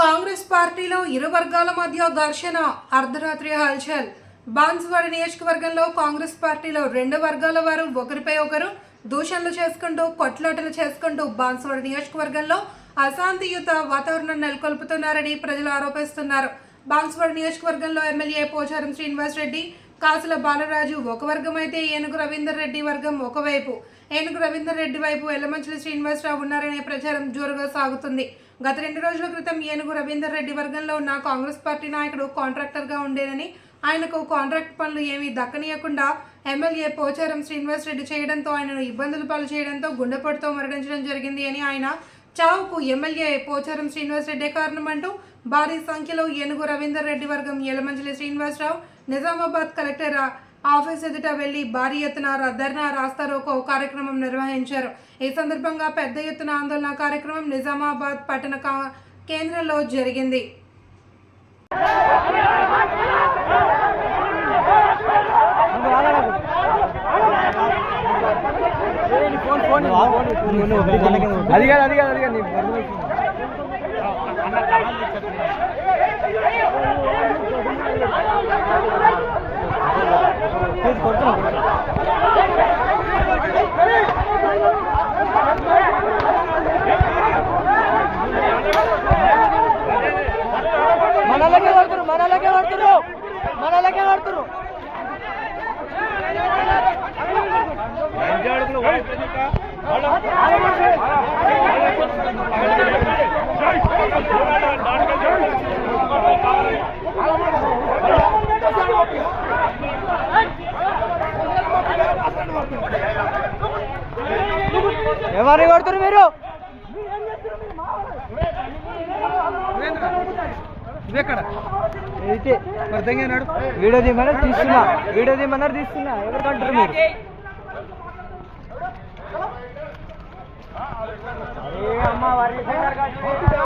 కాంగ్రెస్ పార్టీలో ఇరు వర్గాల మధ్య ఘర్షణ అర్ధరాత్రి హల్చల్. బాన్స్వాడ నియోజకవర్గంలో కాంగ్రెస్ పార్టీలో రెండు వర్గాల వారు ఒకరిపై ఒకరు దూషణలు చేసుకుంటూ కొట్లాటలు చేసుకుంటూ బాన్స్వాడ నియోజకవర్గంలో అశాంతియుత వాతావరణం నెలకొల్పుతున్నారని ప్రజలు ఆరోపిస్తున్నారు. బాన్స్వాడ నియోజకవర్గంలో ఎమ్మెల్యే పోచారం శ్రీనివాస్ రెడ్డి కాసుల బాలరాజు ఒక వర్గం అయితే ఏనుగు రవీందర్ రెడ్డి వర్గం ఒకవైపు. ఏనుగు రవీందర్ రెడ్డి వైపు ఎల్లమంచిలి శ్రీనివాసరావు ఉన్నారనే ప్రచారం జోరుగా సాగుతుంది. గత రెండు రోజుల క్రితం ఏనుగు రవీందర్ రెడ్డి వర్గంలో ఉన్న కాంగ్రెస్ పార్టీ నాయకుడు కాంట్రాక్టర్గా ఉండేనని ఆయనకు కాంట్రాక్ట్ పనులు ఏమీ దక్కనీయకుండా ఎమ్మెల్యే పోచారం శ్రీనివాస్ రెడ్డి చేయడంతో ఆయనను ఇబ్బందులు పాలు చేయడంతో గుండెపోటుతో మరణించడం జరిగింది అని ఆయన చావుకు ఎమ్మెల్యే పోచారం శ్రీనివాస్ రెడ్డే కారణమంటూ భారీ సంఖ్యలో ఏనుగు రవీందర్ రెడ్డి వర్గం యలమంచిలి శ్రీనివాసరావు నిజామాబాద్ కలెక్టర్ ఆఫీస్ ఎదుట వెళ్ళి భారీ ఎత్తున ధర్నా రాస్తారోకో కార్యక్రమం నిర్వహించారు ఈ సందర్భంగా పెద్ద ఎత్తున ఆందోళన కార్యక్రమం నిజామాబాద్ పట్టణ కేంద్రంలో జరిగింది అది కాదు అది కాదు అది కాదు నీకు మనలకే పడుతురు మనలకే పడుతురు మనలకే పడుతురు ఎవరిని కొడుతురు మీరు? వీడియో తీయమన్నారు తీస్తున్నా. వీడియో తీయమన్నారు తీస్తున్నా. ఎవరు కంటారు మీరు? అమ్మ వారి